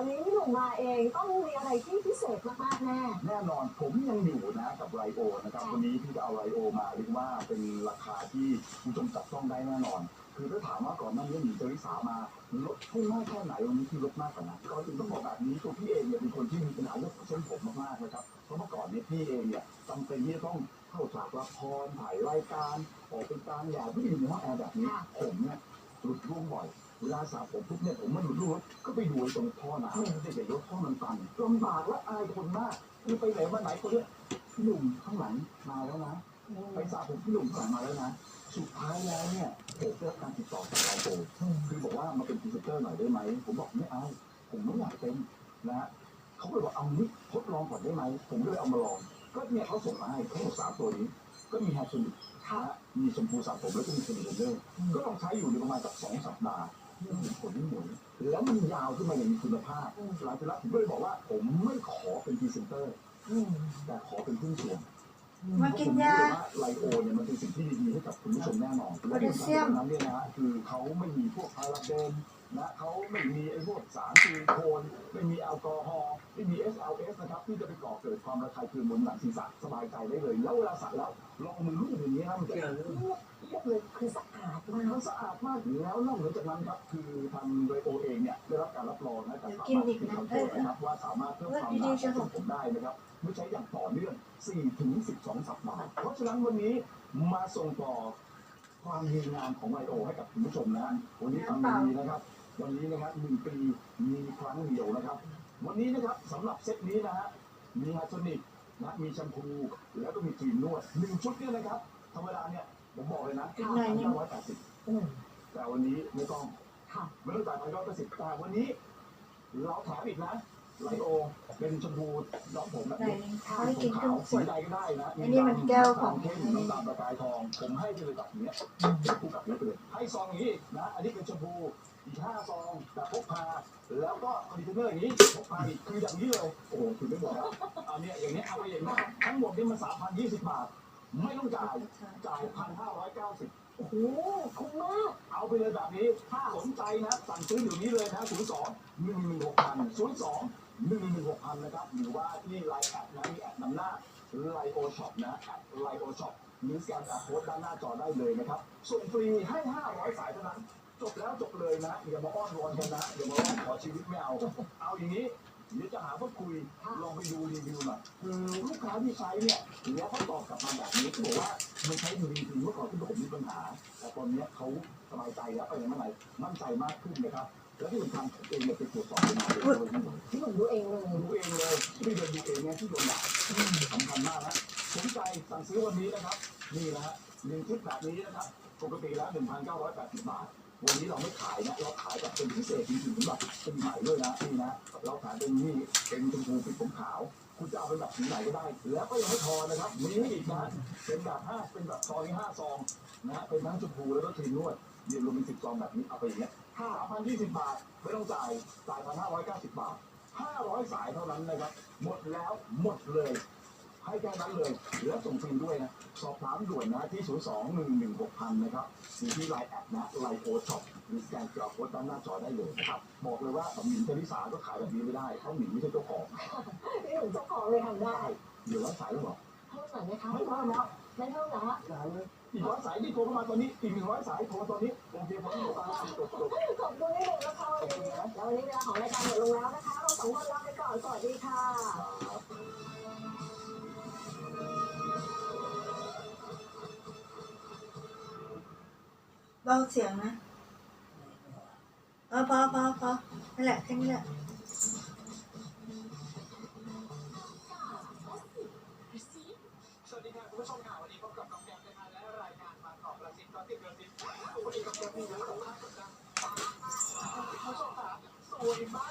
วันนี้พี่หนุ่มมาเองต้องมีอะไรที่พิเศษมากๆแน่แน่นอนผมยังอยู่นะกับไรโอนะครับวันนี้พี่จะเอาไรโอมาเรียกว่าเป็นราคาที่คุณผู้ชมจับต้องได้แน่นอน คือถ้าถามว่าก่อนหน้านี้หนีเจริสามาลดให้มากแค่ไหนวันนี้คือลดมากกว่านั้นก่อนอื่นต้องบอกแบบนี้ตัวพี่เองเนี่ยเป็นคนที่มีปัญหาเรื่องของเส้นผมมากๆนะครับเพราะเมื่อก่อนเนี่ยพี่เองเนี่ยาสระผมปุ๊บเนี่ยผมมันหลุดร่วงก็ไปดูไอ้ตรงท่อน้ำจะเห็นรถท่อมันตันลำบากและอายคนมากคือไปไหนมาไหนคนเนี่ยหนุ่มข้างหลังมาแล้วนะไปสระผมพี่หนุ่มสั่งมาแล้วนะสุดท้ายแล้วเนี่ยผมได้รับการติดต่อจากไลโอคือบอกว่ามาเป็นพรีเซนเตอร์หน่อยได้ไหมผมบอกไม่เอาผมไม่อยากเป็นนะฮะเขาเลยบอกเอานี้ทดลองก่อนได้ไหมผมก็เลยเอามาลอง ก็เนี่ยเขาส่งมาให้ทั้งหมดสามตัวนี้ ก็มีแฮร์ซูนิกนะฮะมีชมพูสระผมแล้วก็มีครีมเนอร์ก็ต้องใช้อยู่ในประมาณสักสองสัปดาห์ ผลไม่หมุนแล้วมันยาวขึ้นมาอย่างมีคุณภาพหลังจากนั้นผมก็เลยบอกว่าผมไม่ขอเป็นพรีเซนเตอร์ แต่ขอเป็นหุ้นส่วนมากินยาไลโอเนี่ยมันเป็นสิ่งที่ดีๆให้กับคุณผู้ชมแน่นอนโพแทสเซียมนั้นเนี่ยนะฮะคือเขาไม่มีพวกพาราเบนนะเขาไม่มีไอ้พวกสารซิลิโคนไม่มีแอลกอฮอล์ไม่มี SLS นะครับที่จะไปก่อเกิดความระคายเคืองบนหนังศีรษะสบายใจได้เลย แล้วเวลาสระแล้วลองเอามือลูบอย่างนี้นะมันจะ เรียบเลยคือสะอาดมากสะอาดมากแล้วนอกเหนือจากนั้นครับคือทางไลโอเองเนี่ยได้รับการรับรองนะจากสถาบันที่เขาตรวจนะครับว่าสามารถเพิ่มความหนาของผมได้นะครับไม่ใช้อย่างต่อเนื่อง4ถึง12 สัปดาห์เพราะฉะนั้นวันนี้มาส่งต่อความดีงามของไลโอให้กับคุณผู้ชมนะฮะวันนี้ทำดีนะครับ วันนี้นะครับหนึ่งปีมีครั้งเดียวนะครับ วันนี้นะครับสำหรับเซตนี้นะฮะมีฮาร์โทนิกนะมีแชมพูแล้วก็มีครีมนวดหนึ่งชุดเนี่ยนะครับธรรมดาเนี่ย ผมบอกเลยนะอีกหน่อยนึงร้อยแปดสิบอืมแต่วันนี้ไม่ต้องค่ะ ไม่ต้องจ่ายพันร้อยแปดสิบแต่วันนี้ เราแถมอีกนะไลโอ เป็นชมพูน้องผมแบบไหนนี้เขาให้กินครึ่งขสีวด ใดก็ได้นะอันนี้มันแก้วของ เข้มน้ำตาลประกายทอง ผมให้ไปเลยแบบเนี้ยคู่กับนี้ไปเลยให้ซองอย่างนี้อีกนะ อันนี้เป็นชมพูอีกห้าซองแบบพกพา แล้วก็คอนดิชเนอร์อย่างนี้พกพาอีกคืออย่างนี้เลยโอ้โหคุณไม่บอกนะอันเนี้ยอย่างนี้ยเอาไปอย่างนี้ยทั้งหมดนี่มันสามพันยี่สิบบาท ไม่ต้องจ่าย จ่ายพันห้าร้อยเก้าสิบโอ้โหคุ้มมาก เอาไปเลยแบบนี้ ถ้าสนใจนะ สั่งซื้ออยู่นี้เลยนะศูนย์สองหนึ่งหนึ่งหกพันศูนย์สองหนึ่งหนึ่งหกพันนะครับ หรือว่าที่ไลน์แอดนะมีแอดนำหน้าไลโอช็อปนะแอดไลโอช็อปหรือสแกนอาร์โค้ดด้านหน้าจอได้เลยนะครับ ส่งฟรีให้500สายเท่านั้น จบแล้วจบเลยนะ อย่ามาอ้อนวอนกันนะ อย่ามาร้องขอชีวิตไม่เอา เอาอย่างนี้ เดี๋ยวจะหาว่าคุยลองไปดูรีวิวหน่อยคือลูกค้าที่ใช้เนี่ยแล้วเขาตอบกลับมาแบบนี้เขาบอกว่าไมันใช้ดีจริงเมื่อก่อนที่ผมมีปัญหา แต่ตอนเนี้ยเขาสบายใจแล้วไปไหนมาไหนมั่นใจมากขึ้นนะครับแล้วที่สำคัญเองเนี่ยไปตรวจสอบมาโดยตรงพี่หนุ่มดูเองเลยดูเองเลยที่เดินดูเองเนี่ยที่โดนด่าสำคัญมากนะสนใจสั่งซื้อวันนี้นะครับนี่นะฮะหนึ่งชุดแบบนี้นะครับปกติแล้ว1,980บาท วันนี้เราไม่ขายนะเราขายแบบเป็นพิเศษจริงๆสำหรับเป็นใหม่ด้วยนะนี่นะเราขายเป็นนี่เป็นชมพูปิดผมขาว คุณจะเอาเป็นแบบสีไหนก็ได้ แล้วก็ยังไม่พอนะครับมีให้อีกนะเป็นแบบห้าเป็นแบบซองห้าซองนะเป็นทั้งชมพูแล้วก็ครีมนวดเรียนรวมเป็นสิบซองแบบนี้เอาไปอย่างเงี้ยห้าพันยี่สิบบาทไม่ต้องจ่ายจ่ายพันห้าร้อยเก้าสิบบาทห้าร้อยสายเท่านั้นนะครับหมดแล้วหมดเลย ให้แค่นั้นเลยแล้วส่งฟรีด้วยนะสอบถามด่วนนะที่ 0 2 1 1 6 0 0 นะครับหรือที่ไลน์แอดนะไลน์โอช็อปหรือสแกนเ QR โค้ดด้านหน้าจอได้เลยนะครับบอกเลยว่าแบบหมินเทนิสาก็ขายแบบนี้ไม่ได้เพราะหมินไม่ใช่เจ้าของพี่หนุ่มเจ้าของเลยทำได้เดี๋ยวร้อยสายแล้วเหรอเท่าไหร่ไหมคะไม่ว่าแล้วไม่เท่าไหร่ฮะอย่าเลยอีกร้อยสายที่โทรเข้ามาตอนนี้อีกหนึ่งร้อยสายโทรตอนนี้โอเคผมโทรตามจบจบขอบคุณพี่หนุ่มนะคะวันนี้แล้ววันนี้เวลาของรายการหมดลงแล้วนะคะเราสองคนลาไป เบาเสียงนะพอพอพอพอนั่นแหละแค่นี้แหละสวัสดีค่ะ